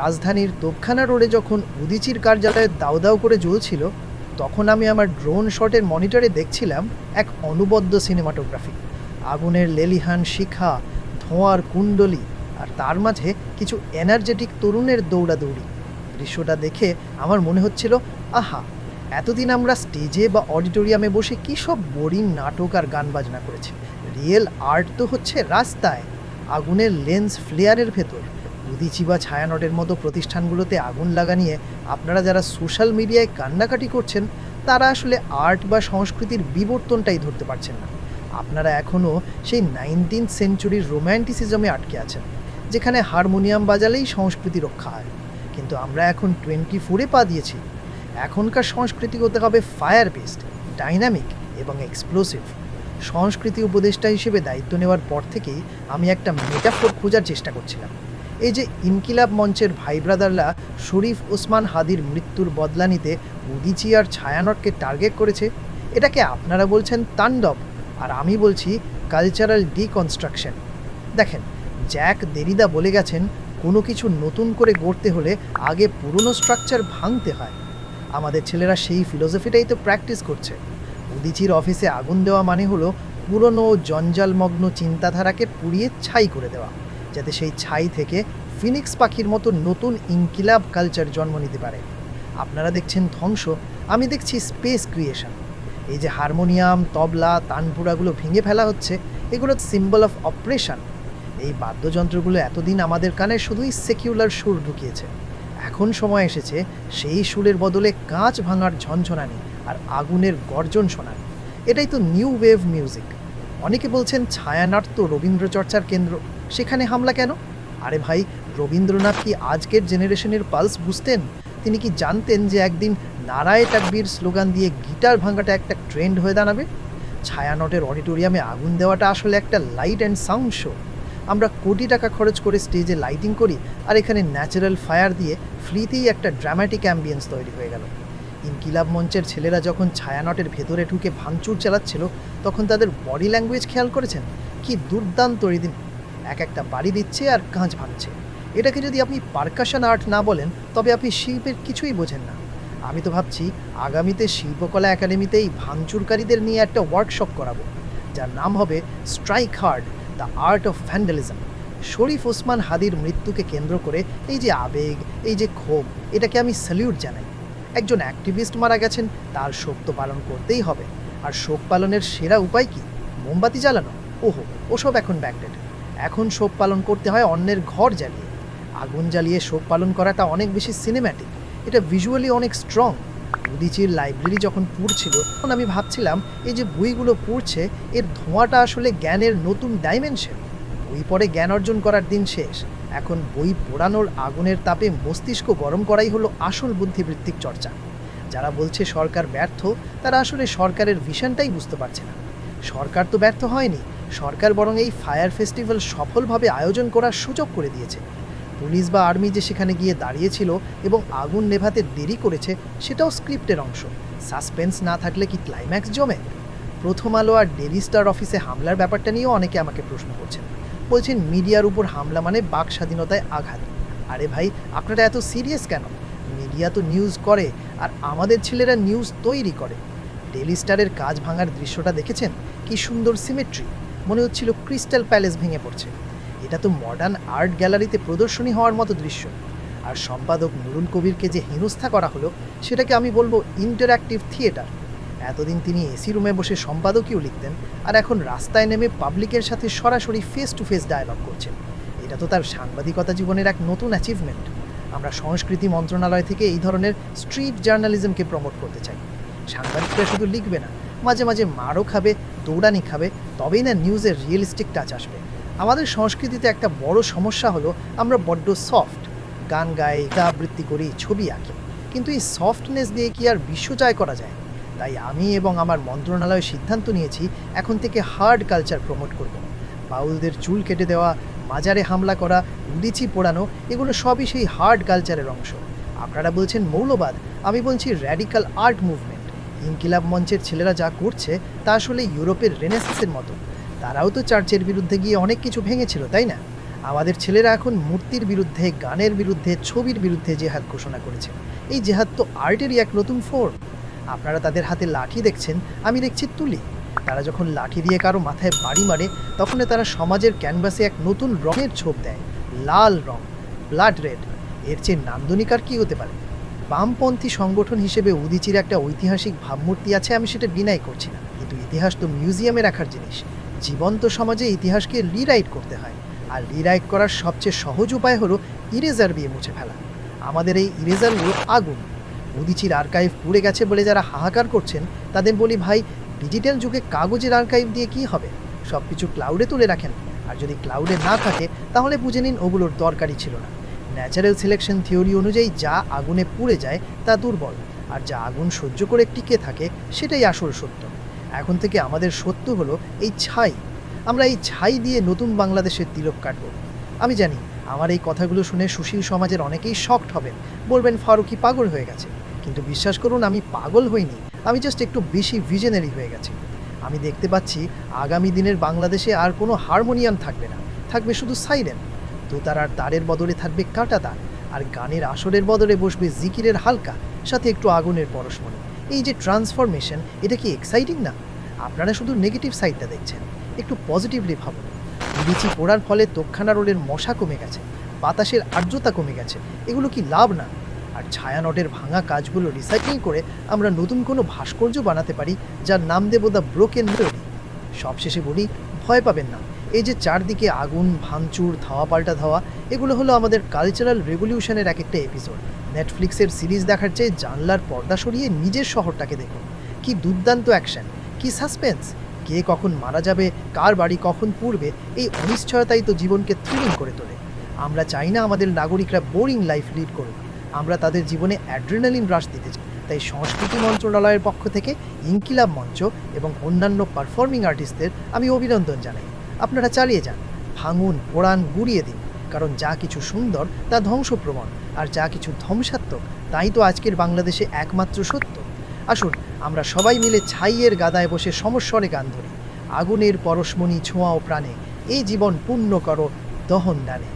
রাজধানীর তোপখানা রোডে যখন উদিচির কার্যালয়ে দাউ দাউ করে জ্বলছিল, তখন আমি আমার ড্রোন শটের মনিটরে দেখছিলাম এক অনুবদ্ধ সিনেমাটোগ্রাফি। আগুনের লেলিহান শিখা, ধোঁয়ার কুণ্ডলি, আর তার মাঝে কিছু এনার্জেটিক তরুণের দৌড়াদৌড়ি। দৃশ্যটা দেখে আমার মনে হচ্ছিল, আহা, এতদিন আমরা স্টেজে বা অডিটোরিয়ামে বসে কী সব বোরিং নাটক আর গান বাজনা করেছি। রিয়েল আর্ট তো হচ্ছে রাস্তায়, আগুনের লেন্স ফ্লেয়ারের ভেতর। উদিচি বা ছায়ানটের মতো প্রতিষ্ঠানগুলোতে আগুন লাগা নিয়ে আপনারা যারা সোশ্যাল মিডিয়ায় কান্নাকাটি করছেন, তারা আসলে আর্ট বা সংস্কৃতির বিবর্তনটাই ধরতে পারছেন না। আপনারা এখনও সেই নাইনটিন সেঞ্চুরির রোম্যান্টিসিজমে আটকে আছেন, যেখানে হারমোনিয়াম বাজালেই সংস্কৃতি রক্ষা হয়। কিন্তু আমরা এখন টোয়েন্টি ফোরে পা দিয়েছি। এখনকার সংস্কৃতি হতে হবে ফায়ার বেসড, ডাইনামিক এবং এক্সপ্লোসিভ। সংস্কৃতি উপদেষ্টা হিসেবে দায়িত্ব নেওয়ার পর থেকেই আমি একটা মেটাফোর খোঁজার চেষ্টা করছিলাম। এই যে ইনকিলাব মঞ্চের ভাই ব্রাদাররা শরীফ ওসমান হাদির মৃত্যুর বদলা নিতে উদিচি আর ছায়ানটকে টার্গেট করেছে এটাকে আপনারা বলছেন তাণ্ডব? আর আমি বলছি কালচারাল ডিকনস্ট্রাকশন। দেখেন, জ্যাক দেরিদা বলে গেছেন, কোনো কিছু নতুন করে গড়তে হলে আগে পুরনো স্ট্রাকচার ভাঙতে হয়। আমাদের ছেলেরা সেই ফিলোসফিটাই তো প্র্যাকটিস করছে। উদিচির অফিসে আগুন দেওয়া মানে হলো পুরনো জঞ্জালমগ্ন চিন্তাধারাকে পুড়িয়ে ছাই করে দেওয়া। যাতে সেই ছাই থেকে ফিনিক্স পাখির মতো নতুন ইনকিলাব কালচার জন্ম নিতে পারে। আপনারা দেখছেন ধ্বংস, আমি দেখছি স্পেস ক্রিয়েশন। এই যে হারমোনিয়াম, তবলা, তানপুরাগুলো ভেঙে ফেলা হচ্ছে এগুলো সিম্বল অফ অপারেশন। এই বাদ্যযন্ত্রগুলো এতদিন আমাদের কানে শুধুই সেকিউলার সুর ঢুকিয়েছে। এখন সময় এসেছে সেই সুরের বদলে কাঁচ ভাঙার ঝনঝনানি আর আগুনের গর্জন শোনানি এটাই তো নিউ ওয়েভ মিউজিক। অনেকে বলছেন ছায়ানাট তো রবীন্দ্র চর্চার কেন্দ্র সেখানে হামলা কেন? আরে ভাই, রবীন্দ্রনাথ কি আজকের জেনারেশনের পালস বুঝতেন? তিনি কি জানতেন যে একদিন নারায় তাকবীর স্লোগান দিয়ে গিটার ভাঙাটা একটা ট্রেন্ড হয়ে দাঁড়াবে? ছায়ানটের অডিটোরিয়ামে আগুন দেওয়াটা আসলে একটা লাইট অ্যান্ড সাউন্ড শো। আমরা কোটি টাকা খরচ করে স্টেজে লাইটিং করি আর এখানে ন্যাচারাল ফায়ার দিয়ে ফ্রিতেই একটা ড্রামাটিক অ্যাম্বিয়েন্স তৈরি হয়ে গেল। ইনকিলাব মঞ্চের ছেলেরা যখন ছায়ানটের ভেতরে ঢুকে ভাঙচুর চালাচ্ছিল, তখন তাদের বডি ল্যাঙ্গুয়েজ খেয়াল করেছেন? কি দুর্দান্ত রীতি এক একটা বাড়ি দিচ্ছে আর কাঁচ ভাঙছে। এটাকে যদি আপনি পার্কাশন আর্ট না বলেন, তবে আপনি শিল্পের কিছুই বোঝেন না। আমি তো ভাবছি, আগামীতে শিল্পকলা একাডেমিতেই ভাঙচুরকারীদের নিয়ে একটা ওয়ার্কশপ করাবো, যার নাম হবে strike hard the art of vandalism Sharif Osman হাদির মৃত্যুকে কেন্দ্র করে এই যে আবেগ, এই যে ক্ষোভ, এটাকে আমি স্যালিউট জানাই। একজন অ্যাক্টিভিস্ট মারা গেছেন, তার শোক তো পালন করতেই হবে। আর শোক পালনের সেরা উপায় কি? মোমবাতি জ্বালানো? ওহো, ওসব এখন ব্যাকডেড এখন শোক পালন করতে হয় অন্যের ঘর জ্বালিয়ে। আগুন জ্বালিয়ে শোক পালন করাটা অনেক বেশি সিনেম্যাটিক এটা ভিজুয়ালি অনেক স্ট্রং উদিচির লাইব্রেরি যখন পড়ছিল, তখন আমি ভাবছিলাম, এই যে বইগুলো পড়ছে, এর ধোঁয়াটা আসলে জ্ঞানের নতুন ডাইমেনশন বই পড়ে জ্ঞান অর্জন করার দিন শেষ। এখন বই পোড়ানোর আগুনের তাপে মস্তিষ্ক গরম করাই হলো আসল বুদ্ধিবৃত্তিক চর্চা। যারা বলছে সরকার ব্যর্থ, তারা আসলে সরকারের ভিশনটাই বুঝতে পারছে না। সরকার তো ব্যর্থ হয়নি সরকার বরং এই ফায়ার ফেস্টিভ্যাল সফলভাবে আয়োজন করার সুযোগ করে দিয়েছে। পুলিশ বা আর্মি যে সেখানে গিয়ে দাঁড়িয়েছিল এবং আগুন নেভাতে দেরি করেছে, সেটাও স্ক্রিপ্টের অংশ। সাসপেন্স না থাকলে কি ক্লাইম্যাক্স জমে? প্রথম আলো আর ডেলি স্টার অফিসে হামলার ব্যাপারটা নিয়েও অনেকে আমাকে প্রশ্ন করছেন। বলছেন, মিডিয়ার উপর হামলা মানে বাক স্বাধীনতায় আঘাত। আরে ভাই, আপনারা এত সিরিয়াস কেন? মিডিয়া তো নিউজ করে আর আমাদের ছেলেরা নিউজ তৈরি করে। ডেলি স্টারের কাজ ভাঙার দৃশ্যটা দেখেছেন? কি সুন্দর সিমেট্রি। মনে হচ্ছিল ক্রিস্টাল প্যালেস ভেঙে পড়ছে। এটা তো মডার্ন আর্ট গ্যালারিতে প্রদর্শনী হওয়ার মতো দৃশ্য। আর সম্পাদক নুরুল কবিরকে যে হেনস্থা করা হলো, সেটাকে আমি বলব ইন্টারঅ্যাক্টিভ থিয়েটার এতদিন তিনি এসি রুমে বসে সম্পাদকীয় লিখতেন, আর এখন রাস্তায় নেমে পাবলিকের সাথে সরাসরি ফেস টু ফেস ডায়ালগ করছেন। এটা তো তার সাংবাদিকতা জীবনের এক নতুন অ্যাচিভমেন্ট আমরা সংস্কৃতি মন্ত্রণালয় থেকে এই ধরনের স্ট্রিট জার্নালিজমকে প্রমোট করতে চাই। সাংবাদিকরা শুধু লিখবে না, মাঝে মাঝে মারও খাবে দৌড়ানি খাবে, তবেই না নিউজের রিয়েলিস্টিক টাচ আসবে। আমাদের সংস্কৃতিতে একটা বড় সমস্যা হলো, আমরা বড্ড সফট গান গাই আবৃত্তি করি, ছবি আঁকি। কিন্তু এই সফটনেস দিয়ে কি আর বিশ্ব জয় করা যায়? তাই আমি এবং আমার মন্ত্রণালয় সিদ্ধান্ত নিয়েছি, এখন থেকে হার্ড কালচার প্রমোট করব। বাউলদের চুল কেটে দেওয়া, মাজারে হামলা করা উদিচি পোড়ানো, এগুলো সবই সেই হার্ড কালচারের অংশ। আপনারা বলছেন মৌলবাদ, আমি বলছি র্যাডিক্যাল আর্ট মুভমেন্ট ইনকিলাব মঞ্চের ছেলেরা যা করছে তা আসলে ইউরোপের রেনেসেন্সের মতো। তারাও তো চার্চের বিরুদ্ধে গিয়ে অনেক কিছু ভেঙেছিল, তাই না? আমাদের ছেলেরা এখন মূর্তির বিরুদ্ধে, গানের বিরুদ্ধে, ছবির বিরুদ্ধে জেহাদ ঘোষণা করেছে। এই জেহাদ তো আর্টেরই এক নতুন ফোর্ম। আপনারা তাদের হাতে লাঠি দেখছেন, আমি দেখছি তুলি। তারা যখন লাঠি দিয়ে কারও মাথায় বাড়ি মারে তখন তারা সমাজের ক্যানভাসে এক নতুন রঙের ছোপ দেয়, লাল রং, ব্লাড রেড। এর চেয়ে নান্দনিক আর কি হতে পারে? বামপন্থী সংগঠন হিসেবে উদিচির একটা ঐতিহাসিক ভাবমূর্তি আছে, আমি সেটা ডিনাই করছি না। কিন্তু ইতিহাস তো মিউজিয়ামে রাখার জিনিস। জীবন্ত সমাজে ইতিহাসকে রিরাইট করতে হয়। আর রিরাইট করার সবচেয়ে সহজ উপায় হলো ইরেজার দিয়ে মুছে ফেলা। আমাদের এই ইরেজারগুলো আগুন। উদিচির আর্কাইভ পুড়ে গেছে বলে যারা হাহাকার করছেন, তাদের বলি, ভাই, ডিজিটাল যুগে কাগজের আর্কাইভ দিয়ে কি হবে? সব কিছু ক্লাউডে তুলে রাখেন। আর যদি ক্লাউডে না থাকে, তাহলে বুঝে নিন ওগুলোর দরকারই ছিল না। ন্যাচারাল সিলেকশন থিওরি অনুযায়ী যা আগুনে পুড়ে যায় তা দুর্বল, আর যা আগুন সহ্য করে টিকে থাকে সেটাই আসল সত্য। এখন থেকে আমাদের সত্য হলো এই ছাই। আমরা এই ছাই দিয়ে নতুন বাংলাদেশের তিলক কাটব। আমি জানি, আমার এই কথাগুলো শুনে সুশীল সমাজের অনেকেই শকড হবেন। বলবেন, ফারুকি পাগল হয়ে গেছে। কিন্তু বিশ্বাস করুন, আমি পাগল হইনি। আমি জাস্ট একটু বেশি ভিজনারি হয়ে গেছি। আমি দেখতে পাচ্ছি, আগামী দিনের বাংলাদেশে আর কোনো হারমোনিয়াম থাকবে না। থাকবে শুধু সাইরেন দোতারার তারের বদলে থাকবে কাঁটা তার আর গানের আসরের বদলে বসবে জিকিরের হালকা, সাথে একটু আগুনের পরশমণি এই যে ট্রান্সফরমেশন, এটা কি এক্সাইটিং না? আপনারা শুধু নেগেটিভ সাইডটা দেখছেন, একটু পজিটিভলি ভাবুন। লিচি পোড়ার ফলে তক্ষানা রোডের মশা কমে গেছে, বাতাসের আর্দ্রতা কমে গেছে, এগুলো কি লাভ না? আর ছায়ানটের ভাঙা কাজগুলো রিসাইক্লিং করে আমরা নতুন কোনো ভাস্কর্য বানাতে পারি, যার নাম দেব দ্য ব্রোকেন সবশেষে বলি, ভয় পাবেন না। এই যে চারদিকে আগুন, ভাঙচুর, ধাওয়া পাল্টা ধাওয়া, এগুলো হলো আমাদের কালচারাল রেভলিউশনের এক একটা এপিসোড নেটফ্লিক্সের সিরিজ দেখার চেয়ে জানলার পর্দা সরিয়ে নিজের শহরটাকে দেখুন। কি দুর্দান্ত অ্যাকশন কি সাসপেন্স কে কখন মারা যাবে, কার বাড়ি কখন পূর্বে এই অনিশ্চয়তাই তো জীবনকে থ্রিলিং করে তোলে। আমরা চাই না আমাদের নাগরিকরা বোরিং লাইফ লিড করুক। আমরা তাদের জীবনে অ্যাড্রেনালিন হ্রাস দিতে চাই। তাই সংস্কৃতি মন্ত্রণালয়ের পক্ষ থেকে ইনকিলাব মঞ্চ এবং অন্যান্য পারফর্মিং আর্টিস্টদের আমি অভিনন্দন জানাই। আপনারা চালিয়ে যান। ভাঙুন পোড়ান গুড়িয়ে দিন। কারণ যা কিছু সুন্দর, তা ধ্বংসপ্রবণ। আর যা কিছু ধ্বংসাত্মক, তাই তো আজকের বাংলাদেশে একমাত্র সত্য। আসুন, আমরা সবাই মিলে ছাইয়ের গাদায় বসে সমস্বরে গান ধরি। আগুনের পরশমণি ছোঁয়াও প্রাণে, এই জীবন পূর্ণ করো দহন দানে।